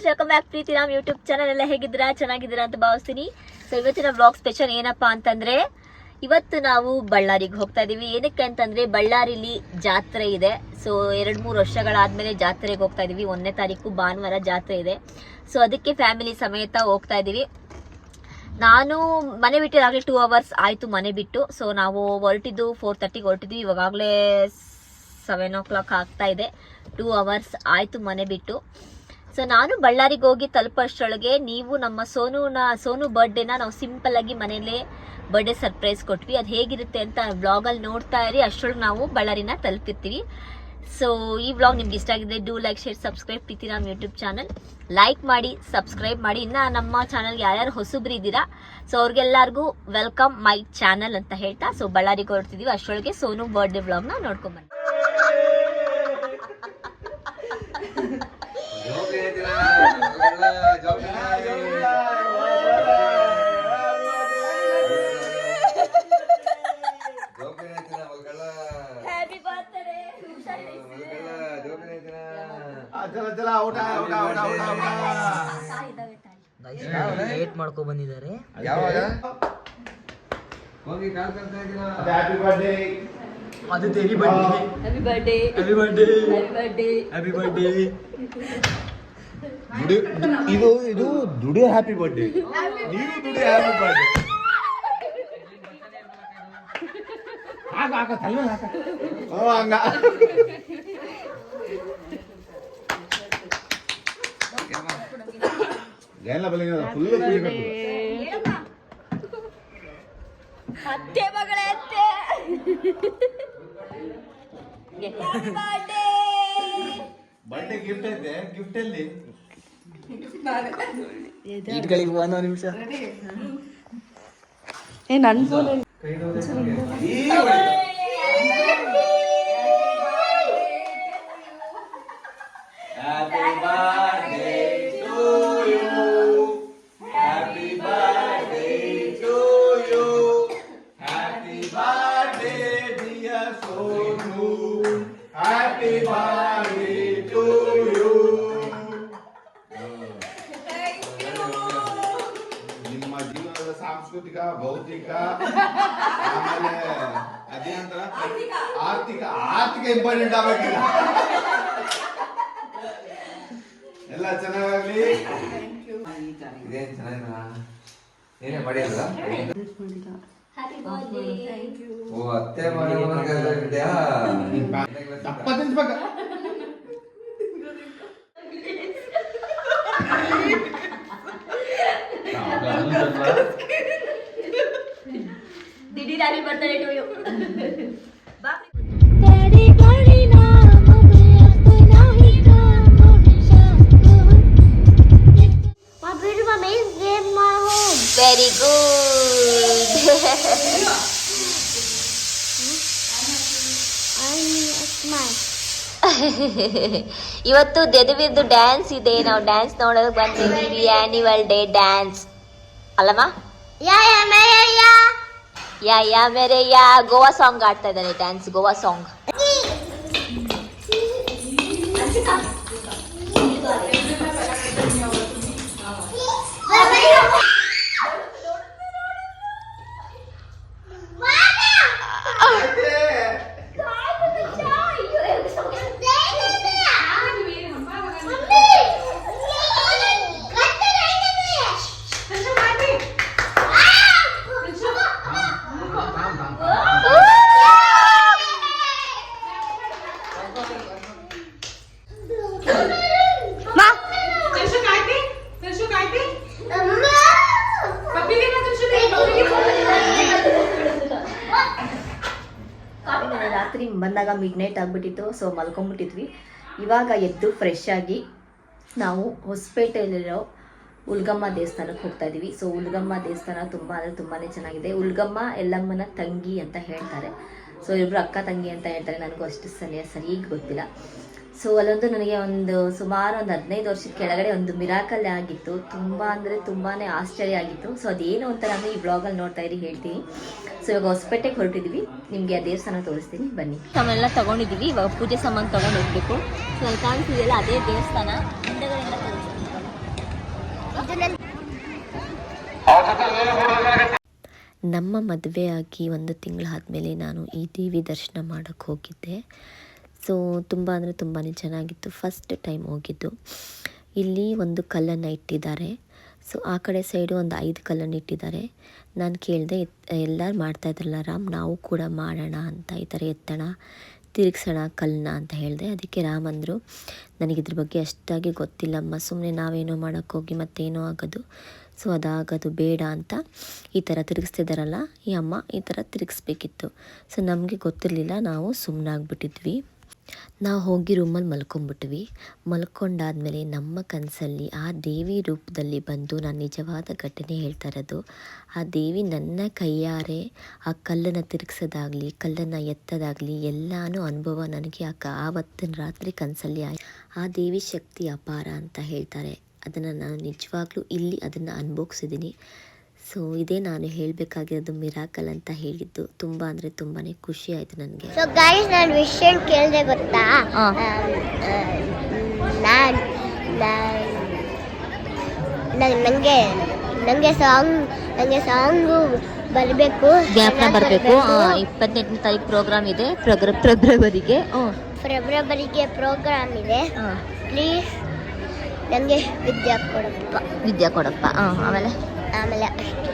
Friends welcome back Preethi Ram YouTube channel ಎಲ್ಲ ಹೇಗಿದ್ದೀರಾ? ಚೆನ್ನಾಗಿದ್ದೀರಾ ಅಂತ ಭಾವಿಸ್ತೀನಿ. ಸೊ ಇವತ್ತಿನ ಬ್ಲಾಗ್ ಸ್ಪೆಷಲ್ ಏನಪ್ಪಾ ಅಂತಂದ್ರೆ, ಇವತ್ತು ನಾವು ಬಳ್ಳಾರಿಗೆ ಹೋಗ್ತಾ ಇದೀವಿ. ಏನಕ್ಕೆ ಅಂತಂದ್ರೆ, ಬಳ್ಳಾರಿಲಿ ಜಾತ್ರೆ ಇದೆ. ಸೊ ಎರಡ್ ಮೂರು ವರ್ಷಗಳಾದ್ಮೇಲೆ ಜಾತ್ರೆಗೆ ಹೋಗ್ತಾ ಇದೀವಿ. ಒಂದನೇ ತಾರೀಕು ಭಾನುವಾರ ಜಾತ್ರೆ ಇದೆ. ಸೊ ಅದಕ್ಕೆ ಫ್ಯಾಮಿಲಿ ಸಮೇತ ಹೋಗ್ತಾ ಇದೀವಿ. ನಾನು ಮನೆ ಬಿಟ್ಟಿದಾಗಲೇ ಟೂ ಅವರ್ಸ್ ಆಯಿತು ಮನೆ ಬಿಟ್ಟು. ಸೊ ನಾವು ಹೊರಟಿದ್ದು ಫೋರ್ ತರ್ಟಿಗೆ ಹೊರಟಿದ್ವಿ ಇವಾಗಲೇ ಸೆವೆನ್ ಓ ಕ್ಲಾಕ್ ಆಗ್ತಾ ಇದೆ. ಟೂ ಅವರ್ಸ್ ಆಯಿತು ಮನೆ ಬಿಟ್ಟು. ಸೊ ನಾನು ಬಳ್ಳಾರಿಗೆ ಹೋಗಿ ತಲುಪೋಷ್ಟರೊಳಗೆ ನೀವು ನಮ್ಮ ಸೋನುನ ಸೋನು ಬರ್ಡೇನ ನಾವು ಸಿಂಪಲ್ ಆಗಿ ಮನೇಲೇ ಬರ್ಡೇ ಸರ್ಪ್ರೈಸ್ ಕೊಟ್ವಿ. ಅದು ಹೇಗಿರುತ್ತೆ ಅಂತ ವ್ಲಾಗಲ್ಲಿ ನೋಡ್ತಾ ಇರಿ. ಅಷ್ಟರೊಳಗೆ ನಾವು ಬಳ್ಳಾರಿನ ತಲುಪಿರ್ತೀವಿ ಸೊ ಈ ವ್ಲಾಗ್ ನಿಮ್ಗೆ ಇಷ್ಟ ಆಗಿದೆ ಡೂ ಲೈಕ್ ಶೇರ್ ಸಬ್ಸ್ಕ್ರೈಬ್ ಪ್ರೀತಿ ನಮ್ಮ ಯೂಟ್ಯೂಬ್ ಚಾನಲ್ ಲೈಕ್ ಮಾಡಿ ಸಬ್ಸ್ಕ್ರೈಬ್ ಮಾಡಿ. ಇನ್ನು ನಮ್ಮ ಚಾನಲ್ಗೆ ಯಾರ್ಯಾರು ಹೊಸಬ್ರು ಇದ್ದೀರಾ ಸೊ ಅವ್ರಿಗೆಲ್ಲರಿಗೂ ವೆಲ್ಕಮ್ ಮೈ ಚಾನಲ್ ಅಂತ ಹೇಳ್ತಾ ಸೊ ಬಳ್ಳಾರಿಗೆ ಹೊರಡ್ತಿದ್ದೀವಿ ಅಷ್ಟರೊಳಗೆ ಸೋನು ಬರ್ಡೇ ವ್ಲಾಗ್ನ ನೋಡ್ಕೊಂಬನ್ನಿ ಊಟ ಊಟ ಊಟ ಊಟ ಊಟ. ಲೇಟ್ ಮಾಡ್ಕೊ ಬಂದಿದ್ದಾರೆ ಯಾವಾಗ? ಹ್ಯಾಪಿ ಬರ್ಡೇ ಅದು ತೆರಿ ಬಡ್ಡಿ happy birthday happy birthday happy birthday happy birthday ದುಡಿ ಇದು ಇದು ದುಡಿ ಹ್ಯಾಪಿ ಬರ್ಡೇ ನೀವು ದುಡಿ ಹ್ಯಾಪಿ ಬರ್ಡೇ ಹಾಕ ಹಾಕ ತಲೆ ಹಾಕ. ಓ ಹಂಗ. ಎಲ್ಲ ಬಲಿ ಫುಲ್ ಕುಡಿಬೇಕು ಅತ್ತೆ ಮಗಳೇ ಅತ್ತೆ. ಹ್ಯಾಪಿ ಬರ್ಡೇ ಗಿಫ್ಟ್ ಐತೆ ಗಿಫ್ಟ್ ಎಲ್ಲಿ? ಇಟ್ಗಳಿಗೆ ಒಂದು ನಿಮಿಷ. Happy ಆರ್ಥಿಕ ಇಂಪಾರ್ಟೆಂಟ್ ಆಗ್ಬೇಕಿಲ್ಲ ಎಲ್ಲ ಚೆನ್ನಾಗಾಗ್ಲಿ? ಇದೇನ್ ಚೆನ್ನಾಗಿಲ್ಲ ಏನೇ ಮಾಡಿಲ್ಲ ಓ ಅತ್ತೆ ಮಾಡಿ ಇದೆಯಾ? ದಪ್ಪ ತಿನ್ಸ್ಬೇಕ. ದಿಢೀರ್ ಹ್ಯಾಪಿ ವೆರಿ ಗುಡ್. ಇವತ್ತು ದೆದವಿದ್ದು ಡ್ಯಾನ್ಸ್ ಇದೆ. ನಾವು ಡ್ಯಾನ್ಸ್ ನೋಡೋದಕ್ಕೆ ಬಂದಿದ್ದೀವಿ ಆ್ಯನಿವಲ್ ಡೇ ಡ್ಯಾನ್ಸ್ ಅಲ್ಲಮ್ಮ. ಯಾ ಯಾ ಮೇರೆ ಯಾ ಗೋವಾ ಸಾಂಗ್ ಆಡ್ತಾ ಇದ್ದಾನೆ ಡ್ಯಾನ್ಸ್ ಗೋವಾ ಸಾಂಗ್ ಆಗಿಬಿಟ್ಟಿತ್ತು ಸೊ ಮಲ್ಕೊಂಬಿಟ್ಟಿದ್ವಿ. ಇವಾಗ ಎದ್ದು ಫ್ರೆಶ್ ಆಗಿ ನಾವು ಹೊಸಪೇಟೆಯಲ್ಲಿರೋ ಉಲ್ಗಮ್ಮ ದೇವಸ್ಥಾನಕ್ಕೆ ಹೋಗ್ತಾ ಇದ್ದೀವಿ. ಸೊ ಉಲ್ಗಮ್ಮ ದೇವಸ್ಥಾನ ತುಂಬ ಅಂದರೆ ತುಂಬಾ ಚೆನ್ನಾಗಿದೆ. ಉಲ್ಗಮ್ಮ ಎಲ್ಲಮ್ಮನ ತಂಗಿ ಅಂತ ಹೇಳ್ತಾರೆ. ಸೊ ಇಬ್ಬರು ಅಕ್ಕ ತಂಗಿ ಅಂತ ಹೇಳ್ತಾರೆ. ನನಗೂ ಅಷ್ಟು ಸರಿಯಾಗಿ ಸರಿಯಾಗಿ ಗೊತ್ತಿಲ್ಲ. ಸೊ ಅಲ್ಲೊಂದು ನನಗೆ ಒಂದು ಸುಮಾರು ಒಂದು ಹದಿನೈದು ವರ್ಷದ ಕೆಳಗಡೆ ಒಂದು ಮಿರಾಕಲ್ ಆಗಿತ್ತು. ತುಂಬ ಅಂದರೆ ತುಂಬಾ ಆಶ್ಚರ್ಯ ಆಗಿತ್ತು. ಸೊ ಅದೇನು ಅಂತ ನಾನು ಈ ಬ್ಲಾಗಲ್ಲಿ ನೋಡ್ತಾ ಇರಿ ಹೇಳ್ತೀನಿ. ಸೊ ಇವಾಗ ಹೊಸಪೇಟೆಗೆ ಹೊರಟಿದ್ವಿ. ನಿಮಗೆ ಆ ದೇವಸ್ಥಾನ ತೋರಿಸ್ತೀನಿ. ಬನ್ನಿ. ಸಾಮಾನೆಲ್ಲ ತೊಗೊಂಡಿದ್ದೀವಿ ಇವಾಗ ಪೂಜೆ ಸಾಮಾನು ತಗೊಂಡು ಹೋಗ್ಬೇಕು ಸೊ ಅಲ್ಲಿ ಕಾಣಿಸ್ತಿದೆಯಲ್ಲ ಅದೇ ದೇವಸ್ಥಾನ. ನಮ್ಮ ಮದುವೆ ಆಗಿ ಒಂದು ತಿಂಗಳಾದಮೇಲೆ ನಾನು ಈ ದೇವಿ ದರ್ಶನ ಮಾಡೋಕ್ಕೆ ಹೋಗಿದ್ದೆ. ಸೊ ತುಂಬ ಅಂದರೆ ತುಂಬಾ ಚೆನ್ನಾಗಿತ್ತು. ಫಸ್ಟ್ ಟೈಮ್ ಹೋಗಿದ್ದು. ಇಲ್ಲಿ ಒಂದು ಕಲ್ಲನ್ನು ಇಟ್ಟಿದ್ದಾರೆ. ಸೊ ಆ ಕಡೆ ಸೈಡು ಒಂದು ಐದು ಕಲ್ಲನ್ನು ಇಟ್ಟಿದ್ದಾರೆ. ನಾನು ಕೇಳಿದೆ ಎಲ್ಲರೂ ಮಾಡ್ತಾಯಿದ್ರಲ್ಲ ರಾಮ್, ನಾವು ಕೂಡ ಮಾಡೋಣ ಅಂತ ಈ ಥರ ಎತ್ತೋಣ, ತಿರುಗಿಸೋಣ ಕಲ್ಲನ್ನ ಅಂತ ಹೇಳಿದೆ. ಅದಕ್ಕೆ ರಾಮ್ ಅಂದರು ನನಗಿದ್ರ ಬಗ್ಗೆ ಅಷ್ಟಾಗಿ ಗೊತ್ತಿಲ್ಲಮ್ಮ. ಸುಮ್ಮನೆ ನಾವೇನೋ ಮಾಡೋಕ್ಕೋಗಿ ಮತ್ತೇನೋ ಆಗೋದು. ಸೊ, ಅದಾಗೋದು ಬೇಡ ಅಂತ ಈ ಥರ ತಿರುಗಿಸ್ತಿದ್ದಾರಲ್ಲ ಈ ಅಮ್ಮ ಈ ಥರ ತಿರುಗಿಸ್ಬೇಕಿತ್ತು. ಸೊ, ನಮಗೆ ಗೊತ್ತಿರಲಿಲ್ಲ. ನಾವು ಸುಮ್ಮನಾಗ್ಬಿಟ್ಟಿದ್ವಿ ನಾವು ಹೋಗಿ ರೂಮಲ್ಲಿ ಮಲ್ಕೊಂಡ್ಬಿಟ್ವಿ ಮಲ್ಕೊಂಡಾದ್ಮೇಲೆ ನಮ್ಮ ಕನಸಲ್ಲಿ ಆ ದೇವಿ ರೂಪದಲ್ಲಿ ಬಂದು ನಾನು ನಿಜವಾದ ಘಟನೆ ಹೇಳ್ತಾ ಇರೋದು. ಆ ದೇವಿ ನನ್ನ ಕೈಯಾರೆ ಆ ಕಲ್ಲನ್ನು ತಿರುಗಿಸೋದಾಗಲಿ, ಕಲ್ಲನ್ನು ಎತ್ತೋದಾಗಲಿ ಎಲ್ಲನೂ ಅನುಭವ ನನಗೆ ಆ ಆವತ್ತಿನ ರಾತ್ರಿ ಕನಸಲ್ಲಿ ಆಯ್ತು ಆ ದೇವಿ ಶಕ್ತಿ ಅಪಾರ ಅಂತ ಹೇಳ್ತಾರೆ. ಅದನ್ನು ನಾನು ನಿಜವಾಗ್ಲೂ ಇಲ್ಲಿ ಅದನ್ನು ಅನುಭವಿಸಿದ್ದೀನಿ ಸೊ ಇದೇ ನಾನು ಹೇಳಬೇಕಾಗಿರೋದು ಮಿರಾಕಲ್ ಅಂತ ಹೇಳಿದ್ದು. ತುಂಬಾ ಅಂದ್ರೆ ತುಂಬಾನೇ ಖುಷಿ ಆಯ್ತು ನನಗೆ. ಸೊ ಗಾಯ್ಸ್ ನಾನು ವಿಷಯ ಕೇಳಿದೆ ಗೊತ್ತಾ. ನಾನು ನನಗೆ ನನಗೆ ಸಾಂಗ್ ನನಗೆ ಸಾಂಗು ಬರಬೇಕು. ಜ್ಞಾಪನ ಬರಬೇಕು. ಇಪ್ಪತ್ತೆಂಟನೇ ತಾರೀಕು ಪ್ರೋಗ್ರಾಮ್ ಇದೆ. ಫೆಬ್ರ ಫೆಬ್ರವರಿಗೆ ಫೆಬ್ರವರಿಗೆ ಪ್ರೋಗ್ರಾಮ್ ಇದೆ. ಪ್ಲೀಸ್ ನನಗೆ ವಿದ್ಯಾ ಕೊಡಪ್ಪ. ವಿದ್ಯಾ ಕೊಡಪ್ಪ. ಆಮೇಲೆ? ಆಮೇಲೆ ಅಷ್ಟೇ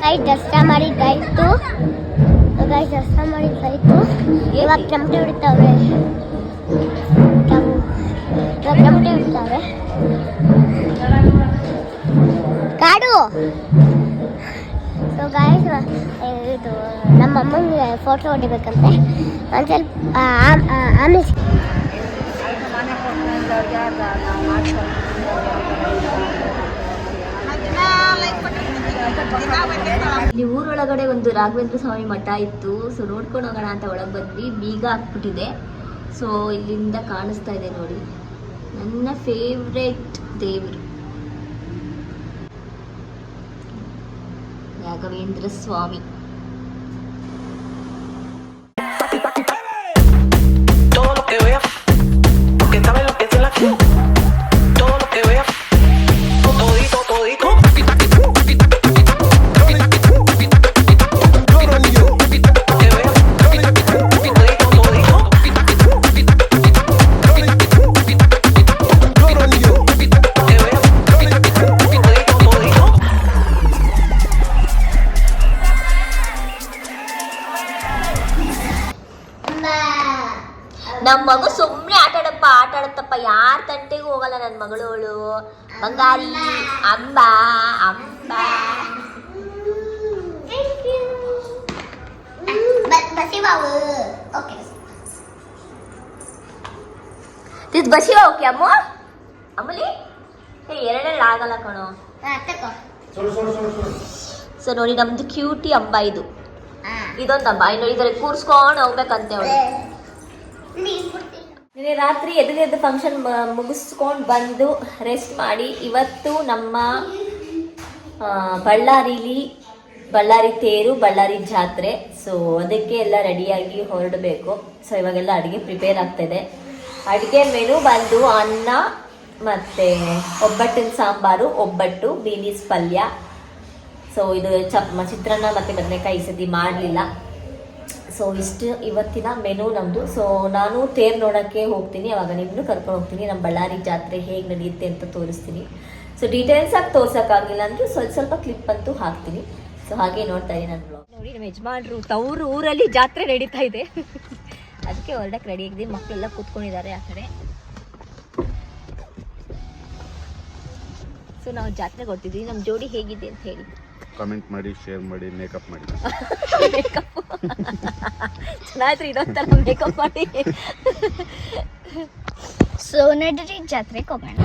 ಗಾಯ್ಸ್ ದರ್ಶನ ಮಾಡಿದ್ದಾಯ್ತು ಗಾಯ್ಸ್ ದರ್ಶನ ಮಾಡಿದ್ದಾಯ್ತು ಇವಾಗ ಟಮಟೆ ಬಿಡ್ತಾವ್ರೆ ಟಮ್- ಇವಾಗ ಟಮಟೆ ಬಿಡ್ತಾವ್ರೆ ಕಾಡು. ಸೊ ಗಾಯ್ಸ್ ಇದು, ನಮ್ಮ ಅಮ್ಮನಿಗೆ ಫೋಟೋ ಹೊಡಿಬೇಕಂತೆ. ಒಂದು ಸ್ವಲ್ಪ ಆಮೇಲೆ. ಇಲ್ಲಿ ಊರೊಳಗಡೆ ಒಂದು ರಾಘವೇಂದ್ರ ಸ್ವಾಮಿ ಮಠ ಇತ್ತು. ಸೊ ನೋಡ್ಕೊಂಡು ಹೋಗೋಣ ಅಂತ ಒಳಗೆ ಬಂದ್ವಿ. ಬೀಗ ಹಾಕ್ಬಿಟ್ಟಿದೆ. ಸೊ ಇಲ್ಲಿಂದ ಕಾಣಿಸ್ತಾ ಇದೆ ನೋಡಿ. ನನ್ನ ಫೇವ್ರೆಟ್ ದೇವರು. രാഘവേന്ദ്ര സ്വാമി Todo lo que vea, porque sabe lo que es el acción. ಇದು ಬಸಿ ಓಕೆ ಅಮ್ಮ ಅಮ್ಮಲಿ ಏ ಎರಡೆರಡು ಆಗಲ್ಲ ಕಣೋ. ಸರ್ ಸೊ ನೋಡಿ ನಮ್ದು ಕ್ಯೂಟಿ ಅಂಬ ಇದು. ಇದೊಂದು ಅಂಬ. ಇನ್ನು ಇದ್ರೆ ಕೂರ್ಸ್ಕೊಂಡು ಹೋಗ್ಬೇಕಂತೆ ಅವಳು. ನಿನ್ನೆ ರಾತ್ರಿ ಎದ್ರ ಎದ್ದು ಫಂಕ್ಷನ್ ಮುಗಿಸ್ಕೊಂಡು ಬಂದು ರೆಸ್ಟ್ ಮಾಡಿ ಇವತ್ತು ನಮ್ಮ ಬಳ್ಳಾರಿಲಿ ಬಳ್ಳಾರಿ ತೇರು ಬಳ್ಳಾರಿ ಜಾತ್ರೆ. ಸೊ ಅದಕ್ಕೆ ಎಲ್ಲ ರೆಡಿಯಾಗಿ ಹೊರಡಬೇಕು. ಸೊ ಇವಾಗೆಲ್ಲ ಅಡುಗೆ ಪ್ರಿಪೇರ್ ಆಗ್ತಾಯಿದೆ ಅಡುಗೆ ಮೆನು ಬಂದು ಅನ್ನ ಮತ್ತು ಒಬ್ಬಟ್ಟಿನ ಸಾಂಬಾರು, ಒಬ್ಬಟ್ಟು, ಬೀನೀಸ್ ಪಲ್ಯ. ಸೊ ಇದು ಚಪ್ ಚಿತ್ರಾನ್ನ ಮತ್ತು ಬದನೆಕಾಯಿ ಸತಿ ಮಾಡಲಿಲ್ಲ. ಸೊ ಇಷ್ಟು ಇವತ್ತಿನ ಮೆನು ನಮ್ಮದು ಸೊ ನಾನು ತೇರ್ ನೋಡೋಕ್ಕೆ ಹೋಗ್ತೀನಿ. ಅವಾಗ ನಿಮ್ಮನ್ನು ಕರ್ಕೊಂಡು ಹೋಗ್ತೀನಿ. ನಮ್ಮ ಬಳ್ಳಾರಿ ಜಾತ್ರೆ ಹೇಗೆ ನಡೆಯುತ್ತೆ ಅಂತ ತೋರಿಸ್ತೀನಿ. ಸೊ ಡೀಟೇಲ್ಸ್ ಆಗಿ ತೋರ್ಸೋಕ್ಕಾಗಲಿಲ್ಲ ಅಂದರೆ ಸ್ವಲ್ಪ ಸ್ವಲ್ಪ ಕ್ಲಿಪ್ ಅಂತೂ ಹಾಕ್ತೀನಿ. ಸೊ ಹಾಗೆ ನೋಡ್ತಾ ಇದ್ದೀನಿ ನನ್ನ ಬ್ಲಾಗ್ ನೋಡಿ ನಮ್ಮ ಯಜಮಾನ್ರು ತವರು ಊರಲ್ಲಿ ಜಾತ್ರೆ ನಡೀತಾ ಇದೆ. ಅದಕ್ಕೆ ಹೊರಡಕ್ಕೆ ರೆಡಿ ಆಗಿದ್ದೀನಿ ಮಕ್ಕಳೆಲ್ಲ ಕೂತ್ಕೊಂಡಿದ್ದಾರೆ ಆ ಕಡೆ. ಸೊ ನಾವು ಜಾತ್ರೆಗೆ ಹೊರ್ತಿದ್ವಿ ನಮ್ಮ ಜೋಡಿ ಹೇಗಿದೆ ಅಂತ ಹೇಳಿ. ಕಮೆಂಟ್ ಮಾಡಿ ಶೇರ್ ಮಾಡಿ ಮೇಕಪ್ ಮಾಡಿ. ಚೆನ್ನಾಗಿತ್ತು ಇದೊಂಥರ ಮೇಕಪ್ ಮಾಡಿ. ಸೊ ನಡ್ರಿ ಜಾತ್ರೆಗೆ ಹೋಗೋಣ.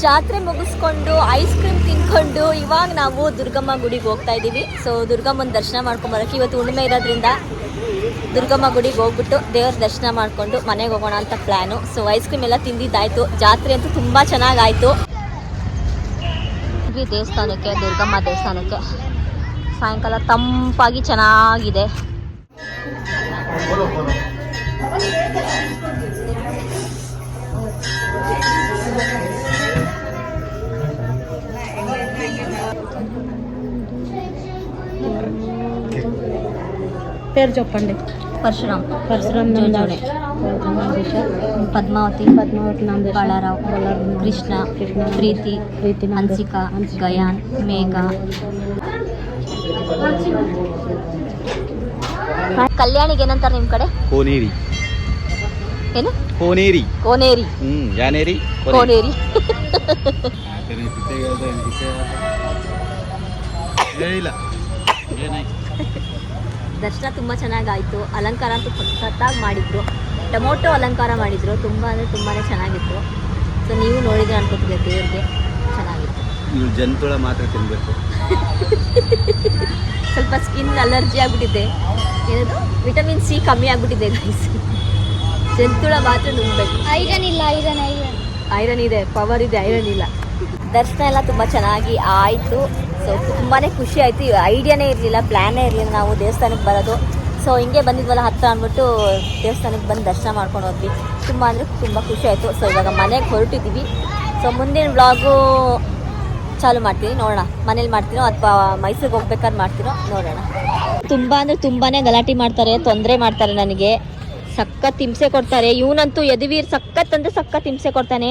ಜಾತ್ರೆ ಮುಗಿಸ್ಕೊಂಡು ಐಸ್ ಕ್ರೀಮ್ ತಿನ್ಕೊಂಡು ಇವಾಗ ನಾವು ದುರ್ಗಮ್ಮ ಗುಡಿಗೆ ಹೋಗ್ತಾ ಇದ್ದೀವಿ ಸೊ ದುರ್ಗಮ್ಮನ ದರ್ಶನ ಮಾಡ್ಕೊಂಬರೋಕೆ ಇವತ್ತು ಹುಣ್ಣಿಮೆ ಇರೋದ್ರಿಂದ ದುರ್ಗಮ್ಮ ಗುಡಿಗೆ ಹೋಗ್ಬಿಟ್ಟು ದೇವ್ರ ದರ್ಶನ ಮಾಡಿಕೊಂಡು ಮನೆಗೆ ಹೋಗೋಣ ಅಂತ ಪ್ಲ್ಯಾನು ಸೊ ಐಸ್ ಕ್ರೀಮ್ ಎಲ್ಲ ತಿಂದಿದ್ದಾಯ್ತು. ಜಾತ್ರೆ ಅಂತೂ ತುಂಬ ಚೆನ್ನಾಗಾಯ್ತು. ದೇವಸ್ಥಾನಕ್ಕೆ, ದುರ್ಗಮ್ಮ ದೇವಸ್ಥಾನಕ್ಕೆ ಸಾಯಂಕಾಲ ತಂಪಾಗಿ ಚೆನ್ನಾಗಿದೆ. పేరు చెప్పండి ಪರಶುರಾಮ್ పరశురామ్ ಜೋಜೋಡೆ ಪದ್ಮಾವತಿ పద్మావతి నందేశ ಬಾಳಾರಾವ್ ಕೃಷ್ಣ ಪ್ರೀತಿ ప్రీతి ಹನ್ಸಿಕಾ ಗಯಾನ್ ಮೇಘ ಕಲ್ಯಾಣಿಗೆ ಏನಂತಾರೆ ನಿಮ್ಮ ಕಡೆ ಕೋನೇರಿ ಏನು ಕೋನೇರಿ ಕೋನೇರಿ ಹ್ಮ್ ಯಾನೇರಿ ಕೋನೇರಿ ಇಲ್ಲ ದರ್ಶನ ತುಂಬ ಚೆನ್ನಾಗಾಯಿತು. ಅಲಂಕಾರ ಅಂತೂ ಸತ್ತಾಗಿ ಮಾಡಿದ್ರು. ಟೊಮೊಟೊ ಅಲಂಕಾರ ಮಾಡಿದ್ರು. ತುಂಬ ಅಂದರೆ ತುಂಬಾ ಚೆನ್ನಾಗಿತ್ತು. ಸೊ ನೀವು ನೋಡಿದ್ರೆ ಅನ್ಕೋತಿದ್ದೆ ದೇವ್ರಿಗೆ? ಚೆನ್ನಾಗಿತ್ತು. ನೀವು ಜಂತುಳ ಮಾತ್ರ ತಿನ್ನಬೇಕು ಸ್ವಲ್ಪ ಸ್ಕಿನ್ ಅಲರ್ಜಿ ಆಗಿಬಿಟ್ಟಿದೆ. ಏನದು? ವಿಟಮಿನ್ ಸಿ ಕಮ್ಮಿ ಆಗಿಬಿಟ್ಟಿದೆ ಗೈಸ್ ಜಂತುಳ ಮಾತ್ರ ನುಂಗ್ಬೇಕು ಐರನ್ ಇಲ್ಲ ಐರನ್ ಐರನ್. ಐರನ್ ಇದೆ ಪವರ್ ಇದೆ ಐರನ್ ಇಲ್ಲ. ದರ್ಶನ ಎಲ್ಲ ತುಂಬ ಚೆನ್ನಾಗಿ ಆಯಿತು. ಸೊ ತುಂಬಾ ಖುಷಿ ಆಯಿತು. ಐಡಿಯಾನೇ ಇರಲಿಲ್ಲ ಪ್ಲ್ಯಾನೇ ಇರಲಿಲ್ಲ ನಾವು ದೇವಸ್ಥಾನಕ್ಕೆ ಬರೋದು. ಸೊ ಹಿಂಗೆ ಬಂದಿದ್ವಲ್ಲ ಹತ್ತಿರ ಅಂದ್ಬಿಟ್ಟು ದೇವಸ್ಥಾನಕ್ಕೆ ಬಂದು ದರ್ಶನ ಮಾಡ್ಕೊಂಡು ಹೋದ್ವಿ. ತುಂಬ ಅಂದರೆ ತುಂಬ ಖುಷಿ ಆಯಿತು. ಸೊ ಇವಾಗ ಮನೆಗೆ ಹೊರಟಿದ್ದೀವಿ ಸೊ ಮುಂದಿನ ವ್ಲಾಗು ಚಾಲು ಮಾಡ್ತೀನಿ. ನೋಡೋಣ. ಮನೇಲಿ ಮಾಡ್ತೀನೋ ಅಥವಾ ಮೈಸೂರಿಗೆ ಹೋಗ್ಬೇಕಾದ್ರೆ ಮಾಡ್ತೀನೋ ನೋಡೋಣ. ತುಂಬ ಅಂದರೆ ತುಂಬಾ ಗಲಾಟೆ ಮಾಡ್ತಾರೆ, ತೊಂದರೆ ಮಾಡ್ತಾರೆ ನನಗೆ. ಸಖತ್ ಹಿಂಸೆ ಕೊಡ್ತಾರೆ. ಇವನಂತೂ ಯದುವೀರ್ ಸಖತ್ ಅಂದರೆ ಸಖತ್ ಹಿಂಸೆ ಕೊಡ್ತಾನೆ.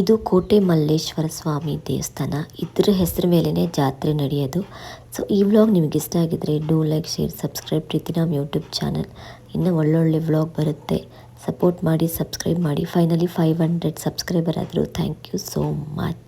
ಇದು ಕೋಟೆ ಮಲ್ಲೇಶ್ವರ ಸ್ವಾಮಿ ದೇವಸ್ಥಾನ. ಇದ್ರ ಹೆಸರು ಮೇಲೇ ಜಾತ್ರೆ ನಡೆಯೋದು. ಸೊ ಈ ವ್ಲಾಗ್ ನಿಮಗೆ ಇಷ್ಟ ಆಗಿದ್ರೆ do like share subscribe Preethi ನಮ್ಮ ಯೂಟ್ಯೂಬ್ ಚಾನಲ್ ಇನ್ನೂ ಒಳ್ಳೊಳ್ಳೆ ವ್ಲಾಗ್ ಬರುತ್ತೆ. ಸಪೋರ್ಟ್ ಮಾಡಿ ಸಬ್ಸ್ಕ್ರೈಬ್ ಮಾಡಿ. ಫೈನಲಿ ಫೈವ್ ಹಂಡ್ರೆಡ್ ಸಬ್ಸ್ಕ್ರೈಬರ್ ಆದರು ಥ್ಯಾಂಕ್ ಯು ಸೋ ಮಚ್